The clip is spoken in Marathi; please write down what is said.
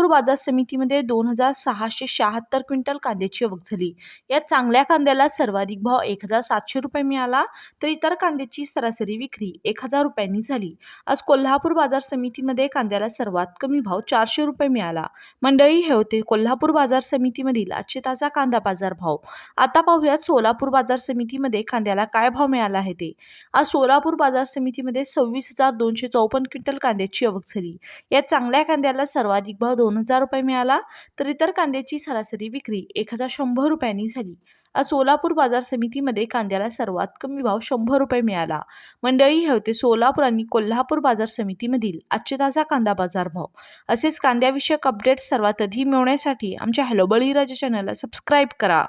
बाजार समितीमध्ये दोन हजार सहाशे शहात्तर क्विंटल कांद्याची आवक झाली. या चांगल्या कांद्याला सर्वाधिक भाव एक हजार सातशे रुपये मिळाला तर इतर कांद्याची सरासरी विक्री एक हजार रुपयांनी झाली. आज कोल्हापूर बाजार समितीमध्ये कांद्याला सर्वात कमी भाव चारशे रुपये मिळाला. मंडळी हे होते कोल्हापूर बाजार समितीमधील आजचे ताजा कांदा बाजार भाव. आता पाहूयात सोलापूर बाजार समितीमध्ये कांद्याला काय भाव मिळाला आहे ते. आज सोलापूर बाजार समितीमध्ये सव्वीस हजार दोनशे चौपन्न क्विंटल कांद्याची आवक झाली. या चांगल्या कांद्याला सर्वाधिक भाव दोन हजार रुपये मिळाला तर इतर कांद्याची सरासरी विक्री एक हजार शंभर रुपयांनी झाली. आज सोलापूर बाजार समितीमध्ये कांद्याला सर्वात कमी भाव शंभर रुपये मिळाला. मंडळी हे होते सोलापूर आणि कोल्हापूर बाजार समितीमधील आजचे ताजा कांदा बाजार भाव. असेच कांद्याविषयक अपडेट सर्वात आधी मिळवण्यासाठी आमच्या हॅलो बळीराजा चॅनलला सबस्क्राईब करा.